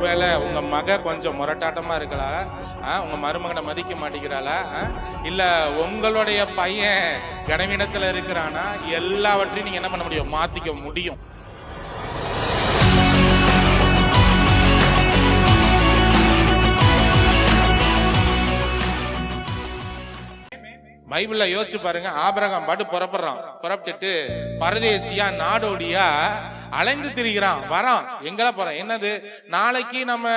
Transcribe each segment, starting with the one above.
ஒருவேளை உங்கள் மக கொஞ்சம் முரட்டாட்டமாக இருக்கலாம் ஆ, மருமகனை மதிக்க மாட்டேங்கிறாளா? ஆ? உங்களுடைய பையன் கனவீனத்தில் இருக்கிறானா? எல்லாவற்றையும் நீங்கள் என்ன பண்ண முடியும்? மாற்றிக்க முடியும். பைபிளில் யோசிச்சு பாருங்க. ஆபரகம் பாட்டு புறப்படுறான். புறப்பட்டுட்டு பரதேசியா நாடோடியா அலைந்து திரிகிறான். வரான். எங்கெல்லாம் போறான்? என்னது? நாளைக்கு நம்ம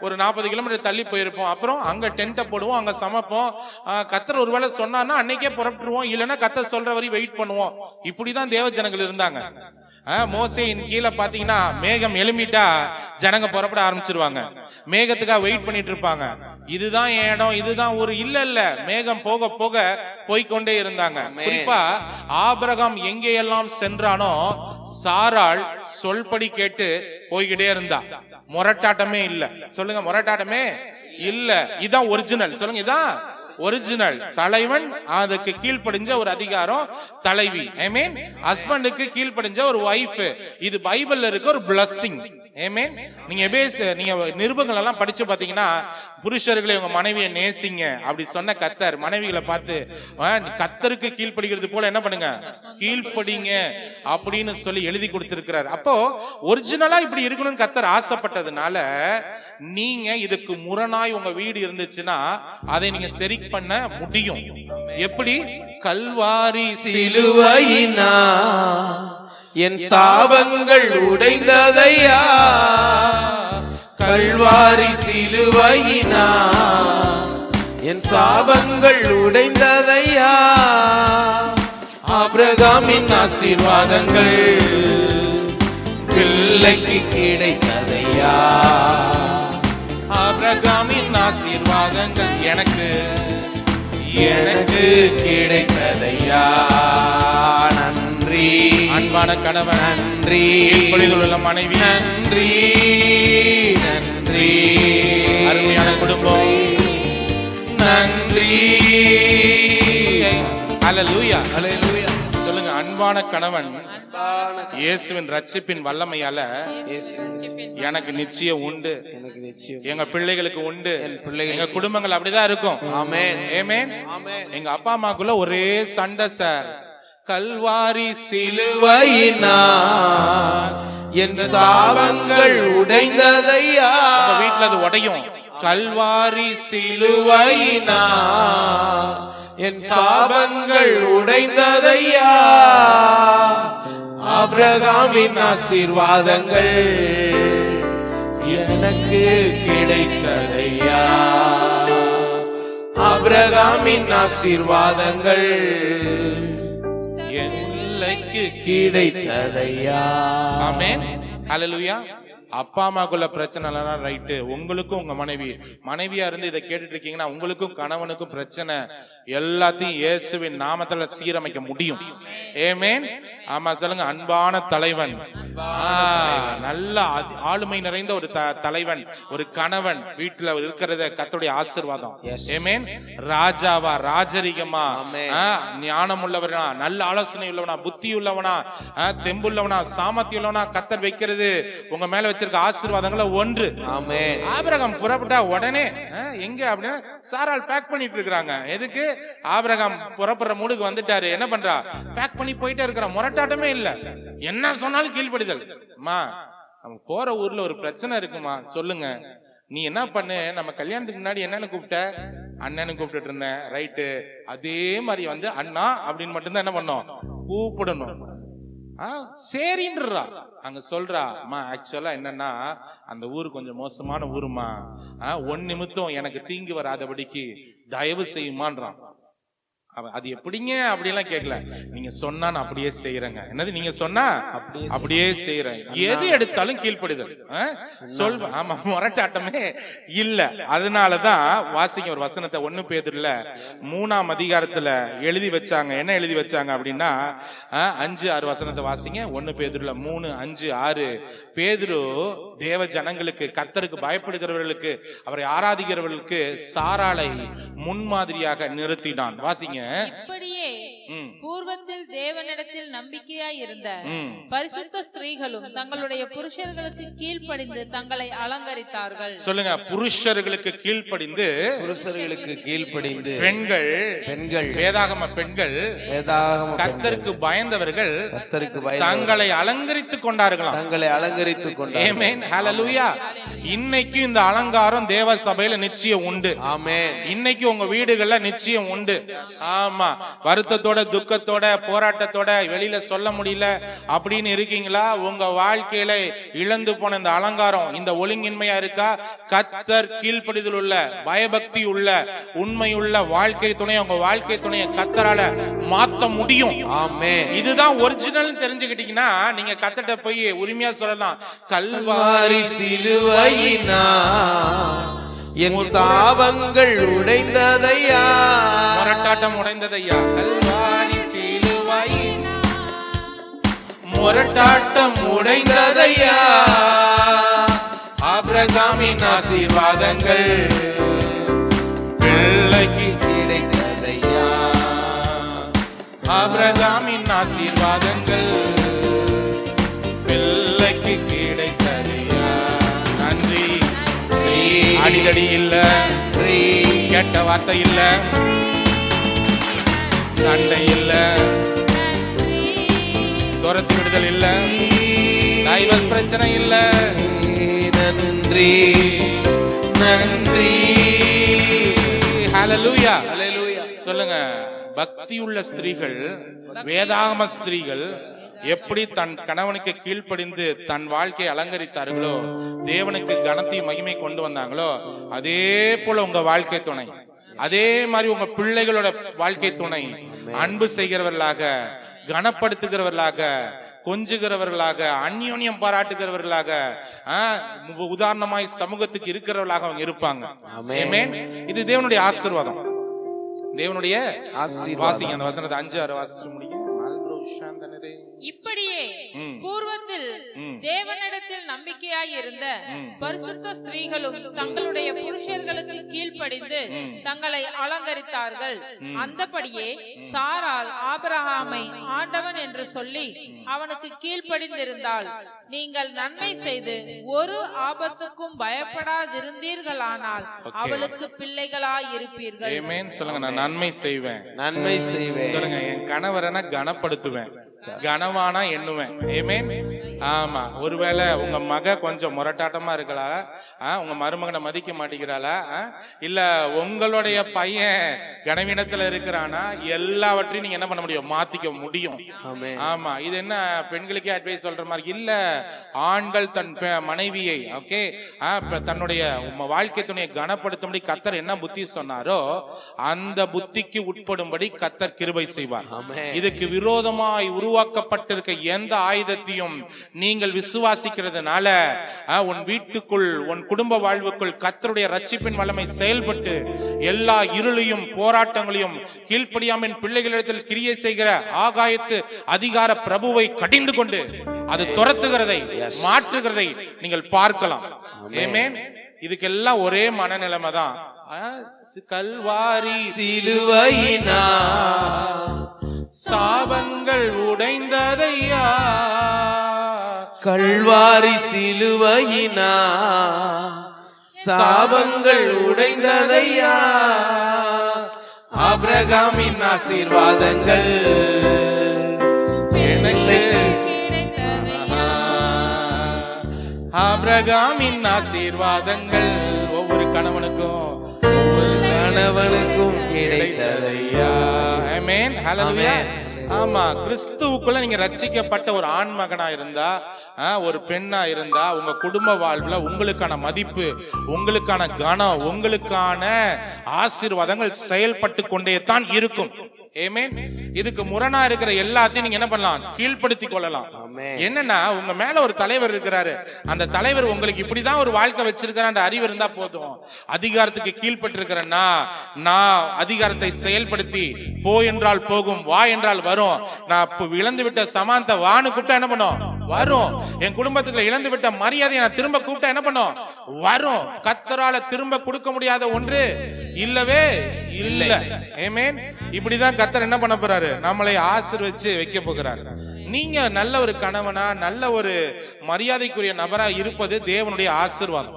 ஒரு நாற்பது கிலோமீட்டர் தள்ளி போயிருப்போம். அப்புறம் அங்க டென்ட்டை போடுவோம் அங்க சமைப்போம். கத்தர் ஒருவேளை சொன்னான்னா அன்னைக்கே புறப்பட்டுருவோம். இல்லைன்னா கத்தர் சொல்ற வரை வெயிட் பண்ணுவோம். இப்படிதான் தேவ ஜனங்கள் இருந்தாங்க. மோசேயின் கீழே பாத்தீங்கன்னா மேகம் எழும்பிட்டா ஜனங்க புறப்பட ஆரம்பிச்சிருவாங்க. மேகத்துக்காக வெயிட் பண்ணிட்டு இருப்பாங்க இதுதான் இடம் இதுதான் ஒரு இல்ல இல்ல. மேகம் போக போக போய்க்கொண்டே இருந்தாங்க. குறிப்பா ஆபிரகாம் எங்கேயெல்லாம் சென்றானோ சாராள் சொல்படி கேட்டு போய்கிட்டே இருந்தா. முரட்டாட்டமே இல்ல. சொல்லுங்க முரட்டாட்டமே இல்ல. இதான் ஒரிஜினல் சொல்லுங்க இதான் ஒரிஜினல் தலைவன் அதுக்கு கீழ்ப்படிஞ்ச ஒரு அதிகாரம் தலைவி. ஐ மீன் ஹஸ்பண்டுக்கு கீழ்ப்படிஞ்ச ஒரு ஒய்ஃப் இது பைபிள்ல இருக்க ஒரு பிளஸ்ஸிங் ஏமேன் நீங்க எபேஸ் நீங்க நிருபங்கள் எல்லாம் படிச்சு பாத்தீங்கன்னா புருஷர்களை உங்க மனைவியை நேசிங்க. அப்படி சொன்ன கத்தர் மனைவிகளை பார்த்து கத்தருக்கு கீழ்ப்படிக்கிறது போல என்ன பண்ணுங்க? கீழ்ப்படிங்க அப்படின்னு சொல்லி எழுதி கொடுத்திருக்கிறார். அப்போ ஒரிஜினலா இப்படி இருக்கணும்னு கத்தர் ஆசைப்பட்டதுனால நீங்க இதுக்கு முரணாய் உங்க வீடு இருந்துச்சுன்னா அதை நீங்க சரி பண்ண முடியும். எப்படி? கல்வாரி சிலுவையினா என் சாபங்கள் உடைந்ததையா? கல்வாரி சிலுவையினா என் சாபங்கள் உடைந்ததையா? ஆபிரகாமின் ஆசீர்வாதங்கள் பிள்ளைக்கு கிடைத்ததையா? ஆபிரகாமின் ஆசீர்வாதங்கள் எனக்கு எனக்கு கிடைத்ததையா? நன்றி. அன்பான கணவன். நன்றி. பொழுதுள்ள மனைவி. நன்றி. நன்றி. அருமையான குடும்பம். நன்றி. அல்லேலூயா அல்லேலூயா சொல்லுங்க அன்பான கணவன். இயேசுவின் ரட்சிப்பின் வல்லமையால எனக்கு நிச்சயம் உண்டு. எங்க பிள்ளைகளுக்கு உண்டு. எங்க குடும்பங்கள் அப்படிதான் இருக்கும். ஆமென். ஏமேன் எங்க அப்பா அம்மாக்குள்ள ஒரே சண்டை சார் கல்வாரி சிலுவை சிலுவையினா என் சாபங்கள் உடைந்ததையா? உங்க வீட்டுல அது உடையும். கல்வாரி சிலுவை சிலுவையினா என் சாபங்கள் உடைந்ததையா? ஆபிரகாமின் ஆசீர்வாதங்கள் எனக்கு கிடைத்ததையா? ஆபிரகாமின் ஆசீர்வாதங்கள் கிடைத்ததையா? ஆமென். ஹalleluya. அப்பா அம்மாக்குள்ள பிரச்சனை எல்லாம் ரைட்டு உங்களுக்கும் உங்க மனைவி மனைவியா இருந்து இதை கேட்டுட்டு இருக்கீங்கன்னா உங்களுக்கும் கணவனுக்கும் பிரச்சனை. எல்லாத்தையும் இயேசுவின் நாமத்துல சீரமைக்க முடியும். ஏமேன் ஆமா சொல்லுங்க அன்பான தலைவன். நல்ல ஆளுமை நிறைந்த ஒரு தலைவன் ஒரு கணவன் வீட்டுல இருக்கிறத கர்த்தருடைய ஆசீர்வாதம். ஏமேன் ராஜாவா ராஜரிகமா? ஞானம் உள்ளவனா நல்ல ஆலோசனை உள்ளவனா புத்தி உள்ளவனா தெம்புள்ளவனா சாமர்த்தியம் உள்ளவனா கத்தர் வைக்கிறது. உங்க மேல வச்சிருக்க ஆசீர்வாதங்கள ஒன்று. ஆபிரகாம் புறப்பட்டா உடனே எங்க அப்படின்னா சாரால் பேக் பண்ணிட்டு இருக்காங்க எதுக்கு? ஆபிரகாம் புறப்படுற மூடுக்கு வந்துட்டாரு. என்ன பண்றா? பேக் பண்ணி போயிட்டே இருக்கிற முரட்டாட்டமே இல்ல. என்ன சொன்னாலும் கீழ்படிதல் அம்மா நம்ம போற ஊர்ல ஒரு பிரச்சனை இருக்குமா? சொல்லுங்க. நீ என்ன பண்ணு? நம்ம கல்யாணத்துக்கு முன்னாடி என்னன்னு கூப்பிட்ட? அண்ணனு கூப்பிட்டு இருந்தேன். ரைட்டு. அதே மாதிரி வந்து அண்ணா அப்படின்னு மட்டும்தான் என்ன பண்ணோம்? கூப்பிடணும். ஆ சரின்றா. அங்க சொல்றா அம்மா ஆக்சுவலா என்னன்னா அந்த ஊர் கொஞ்சம் மோசமான ஊருமா? ஆ, ஒன் நிமித்தம் எனக்கு தீங்கு வராதபடிக்கு தயவு செய்யுமான்றான். அது எப்படிங்க? அப்படிலாம் கேட்கல நீங்க சொன்னா நான் அப்படியே செய்யறேங்க என்னது நீங்க சொன்னா? அப்படியே அப்படியே செய்யறேன் எது எடுத்தாலும் கீழ்ப்படிதல். ஆ? சொல் ஆமா முரட்டாட்டமே இல்ல. அதனாலதான் வாசிங்க ஒரு வசனத்தை. ஒண்ணு பேதுல மூணாம் அதிகாரத்துல எழுதி வச்சாங்க. என்ன எழுதி வச்சாங்க அப்படின்னா அஞ்சு ஆறு வசனத்தை வாசிங்க. ஒண்ணு பேதுல மூணு அஞ்சு ஆறு. பேதுரு தேவ ஜனங்களுக்கு கத்தருக்கு பயப்படுகிறவர்களுக்கு அவரை ஆராதிக்கிறவர்களுக்கு சாராளை முன்மாதிரியாக நிறுத்தினான். வாசிங்க. இப்படியே ம் பூர்வத்தில் தேவனிடத்தில் நம்பிக்கையாய் இருந்த பரிசுத்த ஸ்திரீகளும் தங்களுடைய புருஷர்களுக்கு கீழ்ப்படிந்து தங்களை அலங்கரித்தார்கள். சொல்லுங்க புருஷர்களுக்கு கீழ்ப்படிந்து புருஷர்களுக்கு கீழ்ப்படிந்து பெண்கள் பெண்கள் வேதாகம பெண்கள் வேதாகம கர்த்தருக்கு பயந்தவர்கள் கர்த்தருக்கு பயந்து தங்களை அலங்கரித்துக் கொண்டார்களாம். தங்களை அலங்கரித்துக் கொண்டார் ஏமேன் ஹalleluya இன்னைக்கு இந்த அலங்காரம் தேவ சபையில நிச்சயம் உண்டு. ஆமென் இன்னைக்கு உங்க வீடுகள்ல நிச்சயம் உண்டு. ஆமா. வருத்தத்தோட துக்கத்தோட போராட்டத்தோட வெளியில சொல்ல முடியல. அப்படின்னு இருக்கீங்களா? உங்க வாழ்க்கையில இழந்து போன இந்த அலங்காரம் இந்த ஒழுங்கின்மையா இருக்கா? கத்தர் கீழ்ப்படிதல் உள்ள பயபக்தி உள்ள உண்மையுள்ள வாழ்க்கை துணை உங்க வாழ்க்கை துணையை கத்தரால மாத்த முடியும். இதுதான் ஒரிஜினல் தெரிஞ்சுக்கிட்டீங்கன்னா நீங்க கத்தட்ட போய் உரிமையா சொல்லலாம். கல்வாரி வாரி சிலுவையினா என் சாபங்கள் உடைந்ததையா? முரட்டாட்டம் உடைந்ததையா? கல்வாரி முரட்டாட்டம் உடைந்ததையா? ஆபிரகாமின் ஆசீர்வாதங்கள் பிள்ளைக்கு கிடைத்ததையா? ஆபிரகாமின் ஆசீர்வாதங்கள் பிள்ளைக்கு கிடைத்ததையா? நன்றி. அடிதடி இல்ல. கெட்ட வார்த்தை இல்ல. சண்டை இல்ல. பிரச்சனை இல்லை. நன்றி நன்றி. ஹலலூயா ஹalleluya சொல்லுங்க பக்தியுள்ள ஸ்திரீகள் வேதாகம ஸ்திரீகள் எப்படி தன் கணவனுக்கு கீழ்ப்படிந்து தன் வாழ்க்கையை அலங்கரித்தார்களோ தேவனுக்கு கனத்தையும் மகிமை கொண்டு வந்தாங்களோ அதே போல உங்க வாழ்க்கை துணை. அதே மாதிரி உங்க பிள்ளைகளோட வாழ்க்கை துணை அன்பு செய்கிறவர்களாக கனப்படுத்துகிறவர்களாக கொஞ்சுகிறவர்களாக அந்யோன்யம் பாராட்டுகிறவர்களாக உதாரணமாய் சமூகத்துக்கு இருக்கிறவர்களாக அவங்க இருப்பாங்க. இது தேவனுடைய ஆசீர்வாதம் தேவனுடைய. வாசிங்க அந்த வசனத்தை அஞ்சு ஆறு வாசிச்சு உஷாந்தனரே. இப்படியே. பூர்வத்தில். தேவனிடத்தில் நம்பிக்கையாய் இருந்த பரிசுத்த ஸ்திரீகளும் தங்களுடைய புருஷர்களுக்கு கீழ்ப்படிந்து தங்களை அலங்கரித்தார்கள். அந்தபடியே சாரால் ஆபிரகாமை ஆண்டவன் என்று சொல்லி அவனுக்கு கீழ்ப்படிந்திருந்தால் நீங்கள் நன்மை செய்து ஒரு ஆபத்துக்கும் பயப்படாதிருந்தீர்களானால் அவளுக்கு பிள்ளைகளாய் இருப்பீர்கள். ஆமென். சொல்லுங்க நான் நன்மை செய்வேன். நன்மை செய்வேன். சொல்லுங்க என் கணவரனை கனப்படுத்துவேன். கனவானா எண்ணுவேன். ஏமேன் ஆமா. ஒருவேளை உங்க மக கொஞ்சம் முரட்டாட்டமா இருக்கலா? ஆ, உங்க மருமகனை மதிக்க மாட்டேங்கிறாளா? ஆ? இல்ல உங்களுடைய பையன் கனவீனத்துல இருக்கிறானா? எல்லாவற்றையும் நீங்க என்ன பண்ண முடியும்? மாத்திக்க முடியும். ஆமென். ஆமா. இது என்ன பெண்களுக்கே அட்வைஸ் சொல்ற மாதிரி? இல்ல ஆண்கள் தன் மனைவியை ஓகே? தன்னுடைய வாழ்க்கை துணையை கனப்படுத்தும்படி கத்தர் என்ன புத்தி சொன்னாரோ அந்த புத்திக்கு உட்படும்படி கத்தர் கிருபை செய்வார். இதுக்கு விரோதமாய் உருவாக்கப்பட்டிருக்க எந்த ஆயுதத்தையும் நீங்கள் விசுவாசிக்கிறதுனால உன் வீட்டுக்குள் உன் குடும்ப வாழ்வுக்குள் கத்தருடைய ரட்சிப்பின் வல்லமை செயல்பட்டு எல்லா இருளையும் போராட்டங்களையும் கீழ்ப்படியாமின் பிள்ளைகளிடத்தில் கிரியை செய்கிற ஆகாயத்து அதிகார பிரபுவை கடிந்து கொண்டு அது துரத்துகிறதை மாற்றுகிறதை நீங்கள் பார்க்கலாம். ஆமென் இதுக்கெல்லாம் ஒரே மனநிலைமை தான் கல்வாரி சிலுவையினா சாபங்கள் உடைந்ததையா? கல்வாரி சிலுவையினா சாபங்கள் உடைந்ததையா? ஆபிரகாமின் ஆசீர்வாதங்கள் எனக்கு. ஆபிரகாமின் ஆசீர்வாதங்கள் ஒவ்வொரு கணவனுக்கும் கணவனுக்கும் கிடைத்ததையா? ஆமென் ஹalleluya ஆமா கிறிஸ்துவுக்குள்ள நீங்க ரட்சிக்கப்பட்ட ஒரு ஆண் மகனா இருந்தா ஒரு பெண்ணா இருந்தா உங்க குடும்ப வாழ்வுல உங்களுக்கான மதிப்பு உங்களுக்கான கனம் உங்களுக்கான ஆசீர்வாதங்கள் செயல்பட்டு கொண்டே தான் இருக்கும். ஏமேன் இதுக்கு முரணா இருக்கிற எல்லாத்தையும் நீங்க என்ன பண்ணலாம்? கீழ்ப்படுத்திக் கொள்ளலாம். என்னன்னா உங்க மேல ஒரு தலைவர் இருக்கிறாரு. அந்த தலைவர் உங்களுக்கு இப்படிதான் ஒரு வாழ்க்கை வச்சிருக்கிற அறிவு இருந்தா போதும். அதிகாரத்துக்கு கீழ்ப்பட்டு இருக்கிறேன்னா நான் அதிகாரத்தை செயல்படுத்தி போ என்றால் போகும் வா என்றால் வரும். நான் இப்ப இழந்து விட்ட சமாந்த வான்னு கூப்பிட்டா என்ன பண்ணும்? வரும். என் குடும்பத்துக்குள்ள இழந்து விட்ட மரியாதையை நான் திரும்ப கூப்பிட்டா என்ன பண்ணும்? வரும். கத்தரால திரும்ப கொடுக்க முடியாத ஒன்று இல்லவே இல்ல. ஏமேன் இப்படிதான் கத்தர் என்ன பண்ண போறாரு? நம்மளை ஆசீர்வச்சு வைக்க போகிறாரு. நீங்க நல்ல ஒரு கணவனா நல்ல ஒரு மரியாதைக்குரிய நபரா இருப்பது தேவனுடைய ஆசீர்வாதம்.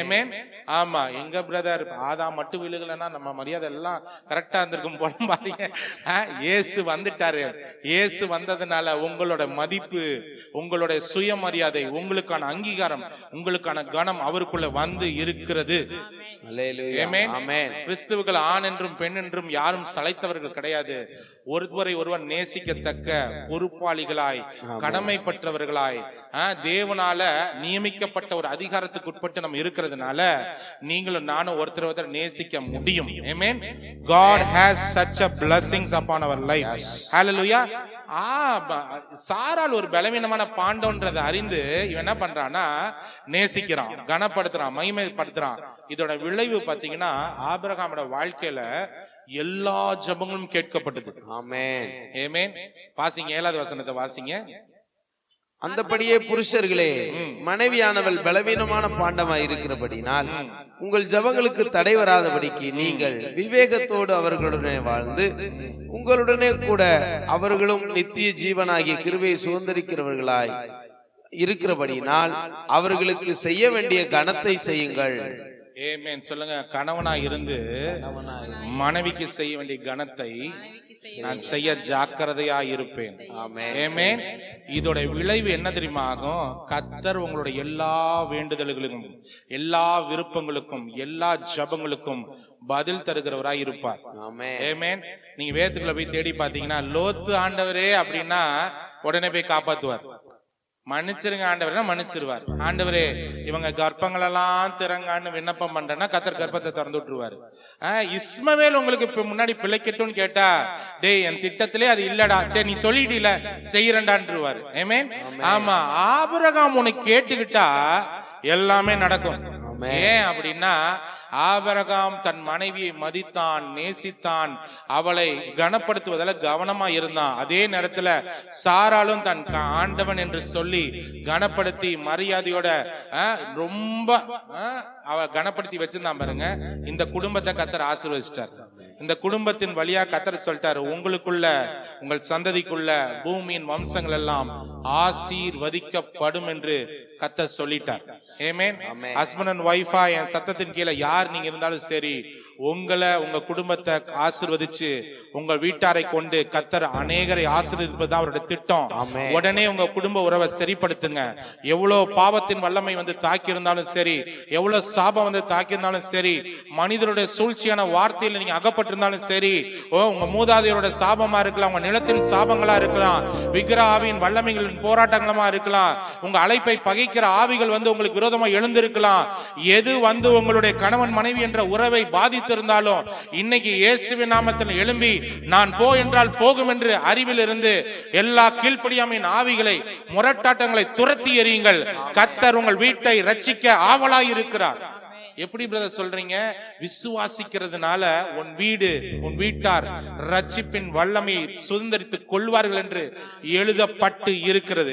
ஏமேன் ஆமா எங்க பிரதர் ஆதா மட்டும் விழுகலன்னா நம்ம மரியாதை எல்லாம் கரெக்டா இருந்திருக்கும் போல ஆ, இயேசு வந்துட்டாரு. இயேசு வந்ததுனால உங்களோட மதிப்பு உங்களுடைய சுயமரியாதை உங்களுக்கான அங்கீகாரம் உங்களுக்கான கணம் அவருக்குள்ள வந்து இருக்கிறது. கிறிஸ்துவுகள் ஆண் என்றும் பெண் என்றும் யாரும் சளைத்தவர்கள் கிடையாது ஒருவரை ஒருவர் நேசிக்கத்தக்க பொறுப்பாளிகளாய் கடமைப்பட்டவர்களாய் தேவனால நியமிக்கப்பட்ட ஒரு அதிகாரத்துக்கு உட்பட்டு நம்ம இருக்கிறதுனால நீங்களும் நானும் ஒருத்தர் ஒருத்தர் நேசிக்க முடியும் Amen. God has such a blessings upon our life. Hallelujah. ஆ, சாரால் ஒரு பலவீனமான பாண்டோன்றதை அறிந்து இவன் என்ன பண்றான்னா நேசிக்கிறான் கனப்படுத்துறான் மகிமைப்படுத்துறான். இதோட விளைவு பாத்தீங்கன்னா ஆபிரகாமோட வாழ்க்கையில எல்லா ஜெபங்களும் கேட்கப்பட்டது. ஆமென். ஏமேன் வாசிங்க ஏழாவது வசனத்தை வாசிங்க. அந்தபடியே புருஷர்களே மனைவியானவள் பலவீனமான பாண்டமாய் இருக்கிறபடினால் உங்கள் ஜபங்களுக்கு தடை வராதபடிக்கு நீங்கள் விவேகத்தோடு அவர்களுடனே வாழ்ந்து உங்களுடனே கூட அவர்களும் நித்திய ஜீவனாகிய கிருவை சுதந்திரிக்கிறவர்களாய் இருக்கிறபடினால் அவர்களுக்கு செய்ய வேண்டிய கணத்தை செய்யுங்கள். ஏமேன் சொல்லுங்க. கணவனா இருந்து மனைவிக்கு செய்ய வேண்டிய கணத்தை நான் செய்ய ஜாக்கிரதையா இருப்பேன் ஏமேன் இதோட விளைவு என்ன தெரியுமா ஆகும்? கத்தர் உங்களுடைய எல்லா வேண்டுதல்களுக்கும் எல்லா விருப்பங்களுக்கும் எல்லா ஜபங்களுக்கும் பதில் தருகிறவராய் இருப்பார். ஏமேன் நீங்க வேதத்துக்குள்ள போய் தேடி பாத்தீங்கன்னா லோத்து ஆண்டவரே அப்படின்னா உடனே போய் காப்பாத்துவார். மன்னிச்சிருங்க ஆண்டவர்னா மன்னிச்சிருவார். ஆண்டவரே இவங்க கர்ப்பங்களெல்லாம் திறங்கான்னு விண்ணப்பம் பண்றேன்னா கத்தர் கர்ப்பத்தை திறந்து விட்டுருவாரு. ஆஹ், இஸ்மவேல் உங்களுக்கு இப்ப முன்னாடி பிழைக்கட்டும்னு கேட்டா டேய் என் திட்டத்திலே அது இல்லடா. சரி நீ சொல்லிட்டீல செய்யறண்டான்ருவாரு ஏமேன் ஆமா ஆபிரகாம் உனக்கு கேட்டுக்கிட்டா எல்லாமே நடக்கும். ஏன் அப்படின்னா ஆபரகாம் தன் மனைவியை மதித்தான் நேசித்தான் அவளை கனப்படுத்துவதில் கவனமா இருந்தான். அதே நேரத்துல சாராலும் தன் ஆண்டவன் என்று சொல்லி கனப்படுத்தி மரியாதையோட ஆ, ரொம்ப ஆ, அவ கனப்படுத்தி வச்சிருந்தான் பாருங்க. இந்த குடும்பத்தை கத்தர் ஆசீர்வதிச்சிட்டார். இந்த குடும்பத்தின் வழியா கத்தர் சொல்லிட்டாரு உங்களுக்குள்ள உங்கள் சந்ததிக்குள்ள பூமியின் வம்சங்கள் எல்லாம் ஆசீர்வதிக்கப்படும் என்று கத்தர் சொல்லிட்டார். ஏமேன் ஹஸ்பண்ட் அண்ட் ஒய்ஃபா என் சத்தத்தின் கீழே யார் நீங்க இருந்தாலும் சரி உங்களை உங்க குடும்பத்தை ஆசீர்வதிச்சு உங்க வீட்டாரை கொண்டு கத்தர் அநேகரை ஆசீர்வதிப்பது தான் அவருடைய திட்டம். உடனே உங்க குடும்ப உறவை சரிப்படுத்துங்க. எவ்வளவு பாவத்தின் வல்லமை வந்து தாக்கி இருந்தாலும் சரி எவ்வளவு சாபம் வந்து தாக்கி இருந்தாலும் சரி மனிதருடைய சூழ்ச்சியான வார்த்தையில நீங்க அகப்பட்டிருந்தாலும் சரி ஓ உங்க மூதாதையரோட சாபமா இருக்கலாம் உங்க நிலத்தின் சாபங்களா இருக்கலாம் விக்கிர ஆவியின் வல்லமைகளின் போராட்டங்களமா இருக்கலாம் உங்க அழைப்பை பகைக்கிற ஆவிகள் வந்து உங்களுக்கு விரோதமா எழுந்திருக்கலாம். எது வந்து உங்களுடைய கணவன் மனைவி என்ற உறவை பாதித்திருந்தாலும் இன்னைக்கு இயேசுவின் நாமத்தில் எழும்பி நான் போ என்றால் போகும் என்று அறிவில் இருந்து எல்லா கீழ்ப்படியாமையின் ஆவிகளை முரட்டாட்டங்களை துரத்தி எறியுங்கள். கத்தர் உங்கள் வீட்டை ரட்சிக்க ஆவலாய் இருக்கிறார் எப்படி பிரதர் சொல்றீங்க? விசுவாசிக்கிறதுனால உன் வீடு உன் வீட்டார் ரட்சிப்பின் வல்லமையை சுதந்திரித்துக் கொள்வார்கள் என்று எழுதப்பட்டு இருக்கிறது.